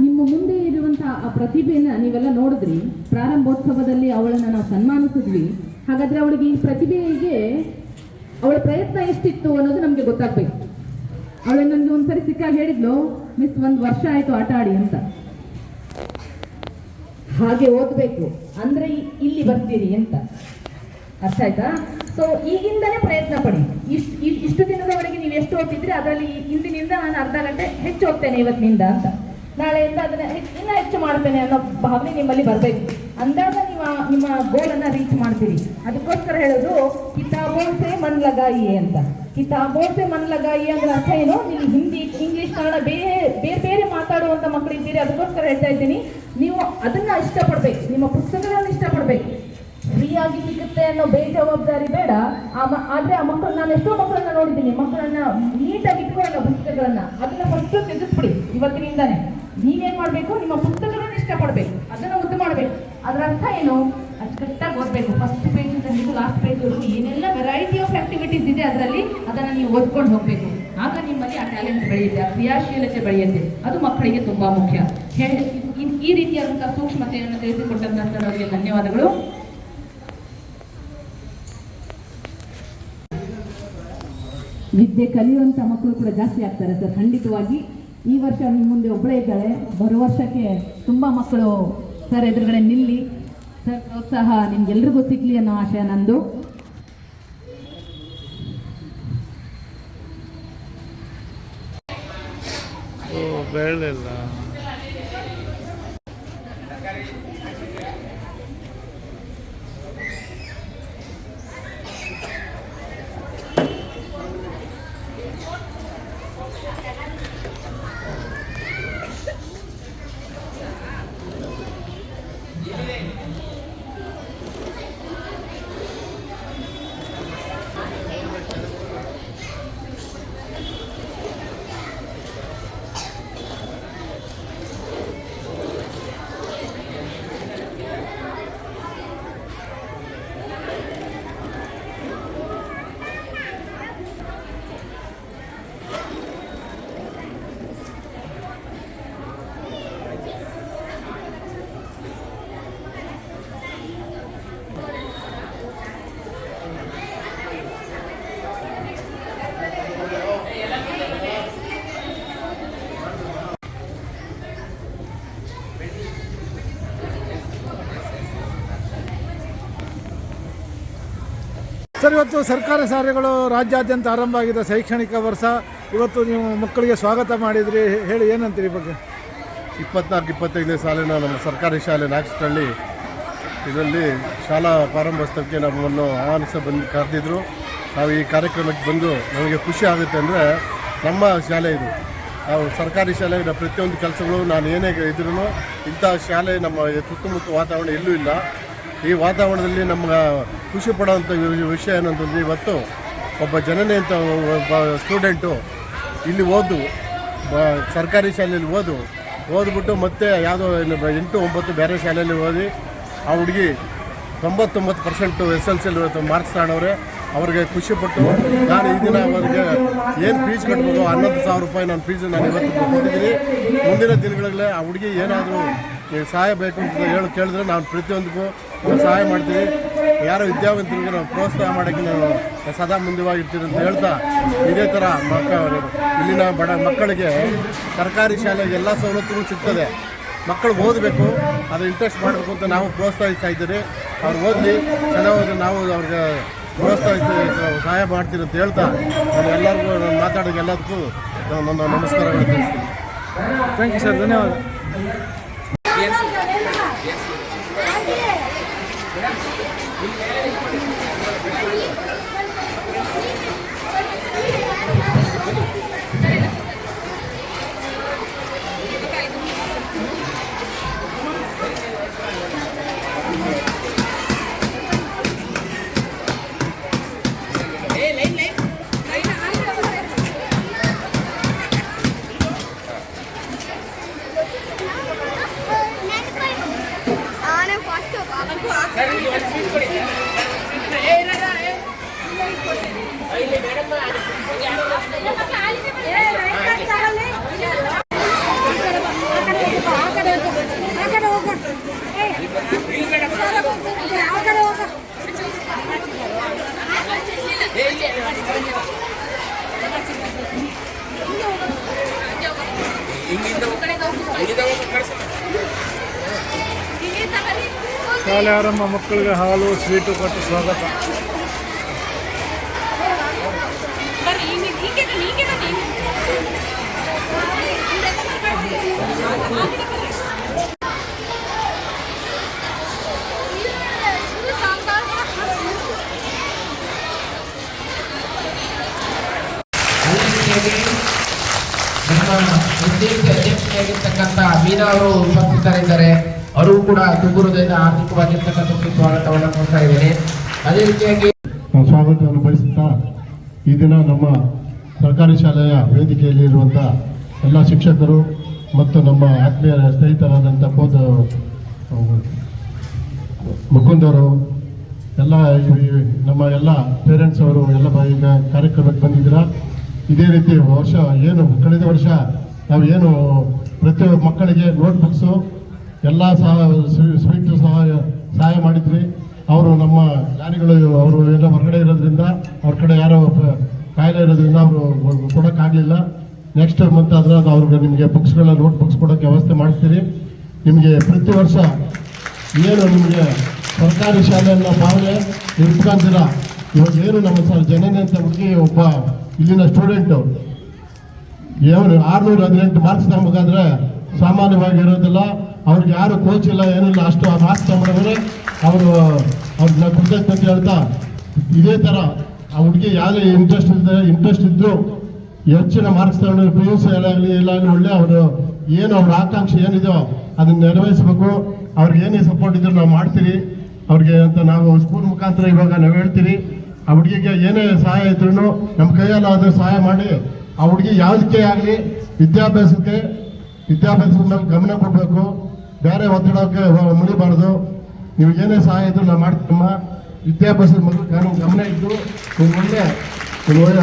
ನಿಮ್ಮ ಮುಂದೆ ಇರುವಂತಹ ಆ ಪ್ರತಿಭೆನ ನೀವೆಲ್ಲ ನೋಡಿದ್ರಿ. ಪ್ರಾರಂಭೋತ್ಸವದಲ್ಲಿ ಅವಳನ್ನ ನಾವು ಸನ್ಮಾನಿಸಿದ್ವಿ. ಹಾಗಾದ್ರೆ ಅವಳಿಗೆ ಈ ಪ್ರತಿಭೆಗೆ ಅವಳ ಪ್ರಯತ್ನ ಎಷ್ಟಿತ್ತು ಅನ್ನೋದು ನಮ್ಗೆ ಗೊತ್ತಾಗ್ಬೇಕು. ಅವಳು ನನಗೆ ಒಂದ್ಸರಿ ಸಿಕ್ಕಾಗ ಹೇಳಿದ್ಲು, ಮಿಸ್, ಒಂದ್ ವರ್ಷ ಆಯ್ತು ಆಟ ಆಡಿ ಅಂತ. ಹಾಗೆ ಓದ್ಬೇಕು. ಅಂದ್ರೆ ಇಲ್ಲಿ ಬರ್ತೀರಿ ಅಂತ. ಅರ್ಥ ಆಯ್ತಾ? ಸೊ ಈಗಿಂದನೇ ಪ್ರಯತ್ನ ಪಡಿ. ಇಷ್ಟು ಇಷ್ಟು ದಿನದವರೆಗೆ ನೀವು ಎಷ್ಟು ಓದ್ತಿದ್ರಿ, ಅದರಲ್ಲಿ ಇಂದಿನಿಂದ ನಾನು ಅರ್ಧ ಗಂಟೆ ಹೆಚ್ಚು ಓದ್ತೇನೆ ಇವತ್ತಿನಿಂದ ಅಂತ. ನಾಳೆಯಿಂದ ಅದನ್ನ ಇನ್ನ ಹೆಚ್ಚು ಮಾಡ್ತೇನೆ ಅನ್ನೋ ಭಾವನೆ ನಿಮ್ಮಲ್ಲಿ ಬರಬೇಕು. ಅಂದಾಗ ನೀವು ನಿಮ್ಮ ಗೋಲನ್ನ ರೀಚ್ ಮಾಡ್ತೀರಿ. ಅದಕ್ಕೋಸ್ಕರ ಹೇಳೋದು ಕಿತಾಬೋಸೆ ಮನ್ ಲಗಾಯಿ ಅಂತ. ಕಿತಾಬೋಸೆ ಮನ್ ಲಗಾಯಿ ಅಂದ್ರೆ ಅರ್ಥ ಏನು? ನೀವು ಹಿಂದಿ, ಇಂಗ್ಲಿಷ್, ಕನ್ನಡ ಬೇರೆ ಬೇರೆ ಬೇರೆ ಮಾತಾಡುವಂತ ಮಕ್ಕಳು ಇದ್ದೀರಿ, ಅದಕ್ಕೋಸ್ಕರ ಹೇಳ್ತಾ ಇದ್ದೀನಿ. ನೀವು ಅದನ್ನ ಇಷ್ಟಪಡ್ಬೇಕು. ನಿಮ್ಮ ಪುಸ್ತಕಗಳನ್ನು ಇಷ್ಟಪಡ್ಬೇಕು. ಫ್ರೀ ಆಗಿ ಸಿಗುತ್ತೆ ಅನ್ನೋ ಬೇಜವಾಬ್ದಾರಿ ಬೇಡ. ಆ ಆದ್ರೆ ಆ ಮಕ್ಕಳು ನಾನು ಎಷ್ಟೋ ಮಕ್ಕಳನ್ನ ನೋಡಿದ್ದೀನಿ. ಮಕ್ಕಳನ್ನ ನೀಟಾಗಿ ಇಟ್ಕೊಳ್ಳಲ್ಲ ಪುಸ್ತಕಗಳನ್ನ. ಅದನ್ನ ಫಸ್ಟ್ ತೆಗೆದ್ಬಿಡಿ ಇವತ್ತಿನಿಂದಾನೆ. ನೀವೇನ್ ಮಾಡ್ಬೇಕು? ನಿಮ್ಮ ಪುಸ್ತಕಗಳನ್ನ ಇಷ್ಟಪಡ್ಬೇಕು. ಅದನ್ನ ಉದ್ದು ಮಾಡ್ಬೇಕು. ಅದರ ಅರ್ಥ ಏನು ಅಚ್ಚುಕಟ್ಟಾಗಿ ಓದ್ಬೇಕು. ಫಸ್ಟ್ ಪೇಜ್ ಹಿಡಿದು ಲಾಸ್ಟ್ ಪೇಜ್ ಏನೆಲ್ಲ ವೆರೈಟಿ ಆಫ್ ಆಕ್ಟಿವಿಟೀಸ್ ಇದೆ ಅದರಲ್ಲಿ, ಅದನ್ನ ನೀವು ಓದ್ಕೊಂಡು ಹೋಗ್ಬೇಕು. ಆಗ ನಿಮ್ಮಲ್ಲಿ ಆ ಟ್ಯಾಲೆಂಟ್ ಬೆಳೆಯುತ್ತೆ, ಆ ಕ್ರಿಯಾಶೀಲತೆ ಬೆಳೆಯುತ್ತೆ. ಅದು ಮಕ್ಕಳಿಗೆ ತುಂಬಾ ಮುಖ್ಯ. ಹೇಳಿ, ಈ- ರೀತಿಯಾದಂತಹ ಸೂಕ್ಷ್ಮತೆಯನ್ನು ತಿಳಿಸಿಕೊಟ್ಟಂತಹ ಅವರಿಗೆ ಧನ್ಯವಾದಗಳು. ವಿದ್ಯೆ ಕಲಿಯುವಂತ ಮಕ್ಕಳು ಕೂಡ ಜಾಸ್ತಿ ಆಗ್ತಾರೆ ಸರ್. ಖಂಡಿತವಾಗಿ ಈ ವರ್ಷ ನಿಮ್ಮ ಮುಂದೆ ಒಬ್ಬಳೇ ಇದ್ದಾಳೆ. ಬರೋ ವರ್ಷಕ್ಕೆ ತುಂಬ ಮಕ್ಕಳು ಸರ್ ಎದುರುಗಡೆ ನಿಲ್ಲಿ. ಸರ್, ಪ್ರೋತ್ಸಾಹ ನಿಮ್ಗೆಲ್ರಿಗೂ ಸಿಗ್ಲಿ ಅನ್ನೋ ಆಶಯ ನಂದು. ಬೆಳ್ಳಿಲ್ಲ. ಸರ್, ಇವತ್ತು ಸರ್ಕಾರಿ ಶಾಲೆಗಳು ರಾಜ್ಯಾದ್ಯಂತ ಆರಂಭ ಆಗಿದೆ ಶೈಕ್ಷಣಿಕ ವರ್ಷ, ಇವತ್ತು ನೀವು ಮಕ್ಕಳಿಗೆ ಸ್ವಾಗತ ಮಾಡಿದ್ರಿ. ಹೇಳಿ ಏನಂತೀರಿ ಈ ಬಗ್ಗೆ? ಇಪ್ಪತ್ನಾಲ್ಕು, ಇಪ್ಪತ್ತೈದನೇ ಸಾಲಿನ ನಮ್ಮ ಸರ್ಕಾರಿ ಶಾಲೆ ನಾಗಸ್ಟಳ್ಳಿ ಇದರಲ್ಲಿ ಶಾಲಾ ಪ್ರಾರಂಭೋತ್ಸವಕ್ಕೆ ನಮ್ಮನ್ನು ಆಹ್ವಾನಿಸ ಬಂದು ಕರೆದಿದ್ದರು ನಾವು ಈ ಕಾರ್ಯಕ್ರಮಕ್ಕೆ ಬಂದು ನಮಗೆ ಖುಷಿ ಆಗುತ್ತೆ ಅಂದರೆ ನಮ್ಮ ಶಾಲೆ ಇದು. ನಾವು ಸರ್ಕಾರಿ ಶಾಲೆಯ ಪ್ರತಿಯೊಂದು ಕೆಲಸಗಳು ನಾನು ಏನೇ ಇದ್ರೂ ಇಂಥ ಶಾಲೆ ನಮ್ಮ ಸುತ್ತಮುತ್ತ ವಾತಾವರಣ ಎಲ್ಲೂ ಇಲ್ಲ. ಈ ವಾತಾವರಣದಲ್ಲಿ ನಮ್ಗೆ ಖುಷಿ ಪಡೋವಂಥ ವಿಷಯ ಏನಂತಂದ್ರೆ ಇವತ್ತು ಒಬ್ಬ ಜನನೇ ಅಂತ ಒಬ್ಬ ಸ್ಟೂಡೆಂಟು ಇಲ್ಲಿ ಓದು ಸರ್ಕಾರಿ ಶಾಲೆಯಲ್ಲಿ ಓದು, ಓದ್ಬಿಟ್ಟು ಮತ್ತೆ ಯಾವುದೋ ಎಂಟು, ಒಂಬತ್ತು ಬೇರೆ ಶಾಲೆಯಲ್ಲಿ ಓದಿ, ಆ ಹುಡುಗಿ ತೊಂಬತ್ತೊಂಬತ್ತು ಪರ್ಸೆಂಟು ಎಸ್ ಎಲ್ ಸಿಲ್ ಮಾರ್ಕ್ಸ್ ತಗೊಂಡವ್ರೆ ಅವ್ರಿಗೆ ಖುಷಿಪಟ್ಟು ನಾನು ಈ ದಿನ ಅವರಿಗೆ ಏನು ಫೀಸ್ ಕಟ್ಬೋದು? ಹನ್ನೊಂದು ಸಾವಿರ ರೂಪಾಯಿ ನಾನು ಫೀಸ್ ನಾನು ಇವತ್ತು ಕೊಟ್ಟಿದ್ದೀನಿ. ಮುಂದಿನ ದಿನಗಳಲ್ಲಿ ಆ ಹುಡುಗಿ ಏನಾದರೂ ಸಹಾಯ ಬೇಕು ಅಂತ ಹೇಳಿ ಕೇಳಿದ್ರೆ ನಾನು ಪ್ರತಿಯೊಂದಕ್ಕೂ ಸಹಾಯ ಮಾಡ್ತೀನಿ. ಯಾರೋ ವಿದ್ಯಾವಂತರಿಗೆ ನಾವು ಪ್ರೋತ್ಸಾಹ ಮಾಡೋಕ್ಕೆ ನಾನು ಸದಾ ಮುಂದಿವಾಗಿರ್ತೀನಿ ಅಂತ ಹೇಳ್ತಾ ಇದೇ ಥರ ಮಕ್ಕ ಇಲ್ಲಿನ ಬಡ ಮಕ್ಕಳಿಗೆ ಸರ್ಕಾರಿ ಶಾಲೆಗೆ ಎಲ್ಲ ಸವಲತ್ತುಗಳು ಸಿಗ್ತದೆ. ಮಕ್ಕಳು ಓದಬೇಕು, ಅದು ಇಂಟ್ರೆಸ್ಟ್ ಮಾಡಬೇಕು ಅಂತ ನಾವು ಪ್ರೋತ್ಸಾಹಿಸ್ತಾ ಇದ್ದೀರಿ ಅವ್ರು ಓದಲಿ, ಚೆನ್ನಾಗಿ ನಾವು ಅವ್ರಿಗೆ ಪ್ರೋತ್ಸಾಹಿಸಿ ಸಹಾಯ ಮಾಡ್ತೀರಿ ಅಂತ ಹೇಳ್ತಾ ನಾನು ಎಲ್ಲರಿಗೂ ನಾನು ಮಾತಾಡೋಕ್ಕೆ ಎಲ್ಲದಕ್ಕೂ ನಾನು ನನ್ನ ನಮಸ್ಕಾರಗಳು ತಿಳಿಸ್ತೀನಿ. ಥ್ಯಾಂಕ್ ಯು ಸರ್ ಧನ್ಯವಾದ. ಆನೆ ಫಸ್ಟ್ ಮೇಡಮ್ ಇದು ಒಂದು ಸ್ವೀಟ್ ಕೊಡಿ ಸರ್ ಏ ಇಲ್ಲ, ಇಲ್ಲ, ಏ ಶಾಲೆ ಆರಂಭ ಮಕ್ಕಳಿಗೆ ಹಾಲು ಸ್ವೀಟು ಕೊಟ್ಟು ಸ್ವಾಗತ ನಮ್ಮ ಉದ್ದೇಶ ಅಧ್ಯಕ್ಷರಾಗಿರ್ತಕ್ಕಂಥ ಮೀನಾ ಅವರು ಉಪಸ್ಥಿತರಿದ್ದಾರೆ. ಅವರು ಕೂಡ ಹೃದಯದ ಆರ್ಥಿಕವಾಗಿರ್ತಕ್ಕಂಥ ಸ್ವಾಗತವನ್ನು ಕೊಡ್ತಾ ಇದ್ದೇನೆ ಅದೇ ರೀತಿಯಾಗಿ ಸ್ವಾಗತವನ್ನು ಬಯಸುತ್ತಾ ಈ ದಿನ ನಮ್ಮ ಸರ್ಕಾರಿ ಶಾಲೆಯ ವೇದಿಕೆಯಲ್ಲಿ ಇರುವಂತ ಎಲ್ಲ ಶಿಕ್ಷಕರು ಮತ್ತು ನಮ್ಮ ಆತ್ಮೀಯ ಸ್ನೇಹಿತರಾದಂಥ ಪೋದ ಮುಕುಂದರು ಎಲ್ಲ ನಮ್ಮ ಎಲ್ಲ ಪೇರೆಂಟ್ಸ್ ಅವರು ಎಲ್ಲ ಬಾಯಿಂದ ಕಾರ್ಯಕ್ರಮಕ್ಕೆ ಬಂದಿದ್ದೀರಾ? ಇದೇ ರೀತಿ ವರ್ಷ ಏನು, ಕಳೆದ ವರ್ಷ ನಾವು ಏನು ಪ್ರತಿಯೊಬ್ಬ ಮಕ್ಕಳಿಗೆ ನೋಟ್ಬುಕ್ಸು ಎಲ್ಲ ಸಹ ಸ್ವೀಟ್ ಸಹಾಯ ಸಹಾಯ ಮಾಡಿದ್ವಿ. ಅವರು ನಮ್ಮ ಜ್ಞಾನಿಗಳು, ಅವರು ಎಲ್ಲ ಹೊರಗಡೆ ಇರೋದ್ರಿಂದ, ಅವ್ರ ಕಡೆ ಯಾರೋ ಕಾಯಿಲೆ ಇರೋದ್ರಿಂದ ಅವರು ಕೊಡೋಕ್ಕಾಗಲಿಲ್ಲ ನೆಕ್ಸ್ಟ್ ಮಂತ್ ಆದರೆ ಅದು ಅವ್ರಿಗೆ ನಿಮಗೆ ಬುಕ್ಸ್ಗಳ ನೋಟ್ ಬುಕ್ಸ್ ಕೊಡೋಕ್ಕೆ ವ್ಯವಸ್ಥೆ ಮಾಡ್ತೀರಿ. ನಿಮಗೆ ಪ್ರತಿ ವರ್ಷ ಏನು ನಿಮಗೆ ಸರ್ಕಾರಿ ಶಾಲೆಯನ್ನು ಭಾವನೆ ಇಟ್ಕೊಂತೀರ ಇವಾಗ ಏನು ನಮ್ಮ ಸರ್ ಜನನಿ ಅಂತ ಹುಡುಗಿ ಒಬ್ಬ ಇಲ್ಲಿನ ಸ್ಟೂಡೆಂಟು ಏನು ಆರುನೂರ ಹದಿನೆಂಟು ಮಾರ್ಕ್ಸ್ ಸಾಮಾನ್ಯವಾಗಿ ಇರೋದಿಲ್ಲ ಅವ್ರಿಗೆ ಯಾರು ಕೋಚ್ ಇಲ್ಲ, ಏನಿಲ್ಲ, ಅಷ್ಟು ಆ ಮ್ಯಾಚ್ ತಗೊಂಡ್ರೆ ಅವರು ಅವ್ರನ್ನ ಕೃತಜ್ಞತೆ ಹೇಳ್ತಾ, ಇದೇ ಥರ ಆ ಹುಡುಗಿ ಯಾರೇ ಇಂಟ್ರೆಸ್ಟ್ ಇಲ್ಲದೆ ಇಂಟ್ರೆಸ್ಟ್ ಇದ್ದು ಹೆಚ್ಚಿನ ಮಾರ್ಕ್ಸ್ ತಗೊಂಡು ಪಿ ಯು ಸಿ ಆಗಲಿ ಇಲ್ಲ ಒಳ್ಳೆ ಅವರು, ಏನು ಅವ್ರ ಆಕಾಂಕ್ಷೆ ಏನಿದೆಯೋ ಅದನ್ನ ನೆರವೇರಿಸಬೇಕು. ಅವ್ರಿಗೆ ಏನೇ ಸಪೋರ್ಟ್ ಇದ್ರು ನಾವು ಮಾಡ್ತೀರಿ. ಅವ್ರಿಗೆ ಅಂತ ನಾವು ಸ್ಕೂಲ್ ಮುಖಾಂತರ ಇವಾಗ ನಾವು ಹೇಳ್ತೀರಿ. ಆ ಹುಡುಗಿಗೆ ಏನೇ ಸಹಾಯ ಇದ್ರೂ ನಮ್ಮ ಕೈಯಲ್ಲಿ ಆದರೆ ಸಹಾಯ ಮಾಡಿ. ಆ ಹುಡುಗಿ ಯಾವುದಕ್ಕೆ ಆಗಲಿ, ವಿದ್ಯಾಭ್ಯಾಸಕ್ಕೆ, ವಿದ್ಯಾಭ್ಯಾಸದ ಮೇಲೆ ಗಮನ ಕೊಡಬೇಕು. ಬೇರೆ ಒತ್ತಡಕ್ಕೆ ಮುಳಿಬಾರ್ದು ನೀವು ಏನೇ ಸಹಾಯ ಇದ್ರು ನಾವು ಮಾಡ್ತೀನಮ್ಮ ವಿದ್ಯಾಭ್ಯಾಸದ ಮಗು ಗಮನ ಗಮನ ಇದ್ದು ನೀವು ಒಳ್ಳೆ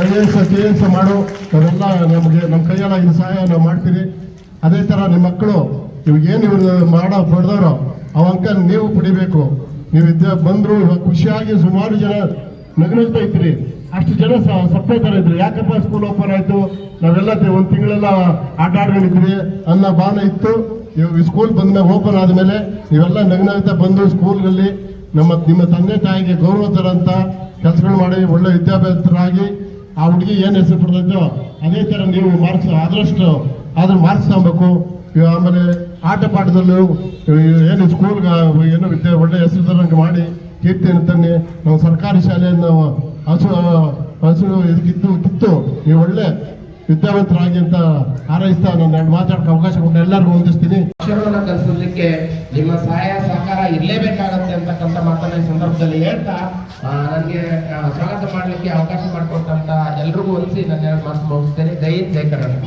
I A S K S ಮಾಡು. ನಾವೆಲ್ಲ ನಮಗೆ ನಮ್ಮ ಕೈಯಲ್ಲಾಗಿನ ಸಹಾಯ ನಾವು ಮಾಡ್ತೀರಿ. ಅದೇ ಥರ ನಿಮ್ಮ ಮಕ್ಕಳು ಇವಾಗ ಏನು ಇವ್ರು ಮಾಡೋ ಪಡೆದವರು ಅವ ಅಂಕ ನೀವು ಪಡಿಬೇಕು. ನೀವು ಇದ್ದ ಬಂದರು ಖುಷಿಯಾಗಿ ಸುಮಾರು ಜನ ನಗನಗ್ತಾ ಇದ್ರಿ ಅಷ್ಟು ಜನ ಸಪ್ಪೆ ಇದ್ರು. ಯಾಕಪ್ಪ ಸ್ಕೂಲ್ ಓಪನ್ ಆಯಿತು? ನಾವೆಲ್ಲ ಒಂದು ತಿಂಗಳೆಲ್ಲ ಆಟ ಆಡ್ಕೊಂಡಿದ್ವಿ ಅನ್ನೋ ಭಾವನೆ ಇತ್ತು. ಇವಾಗ ಸ್ಕೂಲ್ ಬಂದ ಓಪನ್ ಆದ್ಮೇಲೆ ನೀವೆಲ್ಲ ನಗ್ನಾಗ್ತಾ ಬಂದು ಸ್ಕೂಲ್ನಲ್ಲಿ ನಮ್ಮ, ನಿಮ್ಮ ತಂದೆ ತಾಯಿಗೆ ಗೌರವ ತರಂತ ಕೆಲಸಗಳು ಮಾಡಿ ಒಳ್ಳೆ ವಿದ್ಯಾಭ್ಯಾಸರಾಗಿ ಆ ಹುಡುಗಿ ಏನು ಹೆಸರು ಪಡ್ತೈತೋ ಅದೇ ತರ ನೀವು ಮಾರ್ಕ್ಸ್ ಆದಷ್ಟು ಆದ್ರೆ ಮಾರ್ಕ್ಸ್ ತಗೋಬೇಕು. ಆಮೇಲೆ ಆಟ ಪಾಠದಲ್ಲೂ ಏನು ಸ್ಕೂಲ್ ಏನು ವಿದ್ಯೆ ಒಳ್ಳೆ ಹೆಸರು ತರಂಗೆ ಮಾಡಿ ಕೀರ್ತಿಯನ್ನು ತನ್ನಿ. ನಾವು ಸರ್ಕಾರಿ ಶಾಲೆಯನ್ನು ಹಸು ಹಸು ಇದಕ್ಕಿತ್ತು ಕಿತ್ತು ನೀವು ಒಳ್ಳೆ ವಿದ್ಯಾವಂತರಾಗಿ ಅಂತ ಹಾರೈಸ್ತಾ ನಾನು ಎರಡು ಮಾತಾಡಕ್ಕೆ ಅವಕಾಶ ಕೊಟ್ಟು ಎಲ್ಲರಿಗೂ ಹೊಂದಿಸ್ತೀನಿ ಶಿಕ್ಷಣವನ್ನು ಕಲಿಸಲಿಕ್ಕೆ ನಿಮ್ಮ ಸಹಾಯ ಸಹಕಾರ ಇರಲೇಬೇಕಾಗತ್ತೆ ಅಂತಕ್ಕಂಥ ಮಾತನ್ನ ಈ ಸಂದರ್ಭದಲ್ಲಿ ಹೇಳ್ತಾ ನನಗೆ ಸ್ವಾಗತ ಮಾಡಲಿಕ್ಕೆ ಅವಕಾಶ ಮಾಡಿಕೊಟ್ಟಂತ ಎಲ್ರಿಗೂ ಹೊಲಿಸಿ ನನ್ನ ಎರಡು ಮಾತು ಮುಗಿಸ್ತೇನೆ. ಜೈ ಹಿಂದ್, ಜೈ ಕರ್ನಾಟಕ.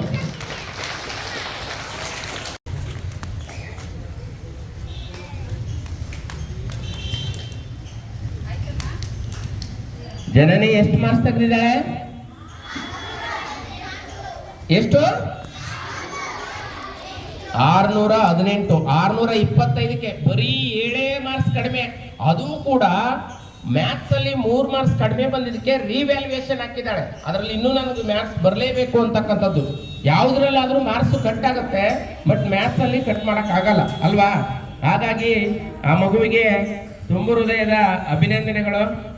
ಜನನಿ ಎಷ್ಟು ಮಾರ್ಕ್ಸ್ ತೆಗೆದಿದ್ದಾಳೆ? ಎಷ್ಟು? ಆರ್ನೂರ ಹದಿನೆಂಟು. ಆರ್ನೂರ ಇಪ್ಪತ್ತೈದಕ್ಕೆ. ಬರೀ ಏಳೇ ಮಾರ್ಕ್ಸ್ ಕಡಿಮೆ. ಅದು ಕೂಡ ಮ್ಯಾಥ್ಸ್ ಅಲ್ಲಿ ಮೂರ್ ಮಾರ್ಕ್ಸ್ ಕಡಿಮೆ ಬಂದಿದ್ದಕ್ಕೆ ರಿವ್ಯಾಲ್ಯೂಯೇಷನ್ ಹಾಕಿದ್ದಾಳೆ. ಅದರಲ್ಲಿ ಇನ್ನೂ ನನಗೆ ಮ್ಯಾಥ್ಸ್ ಬರಲೇಬೇಕು ಅಂತಕ್ಕಂಥದ್ದು. ಯಾವುದ್ರಲ್ಲಾದ್ರೂ ಮಾರ್ಕ್ಸ್ ಕಟ್ ಆಗುತ್ತೆ ಬಟ್ ಮ್ಯಾಥ್ಸ್ ಅಲ್ಲಿ ಕಟ್ ಮಾಡಕ್ ಆಗಲ್ಲ. ಅಲ್ವಾ? ಹಾಗಾಗಿ ಆ ಮಗುವಿಗೆ ತುಂಬ ಹೃದಯದ ಅಭಿನಂದನೆಗಳು.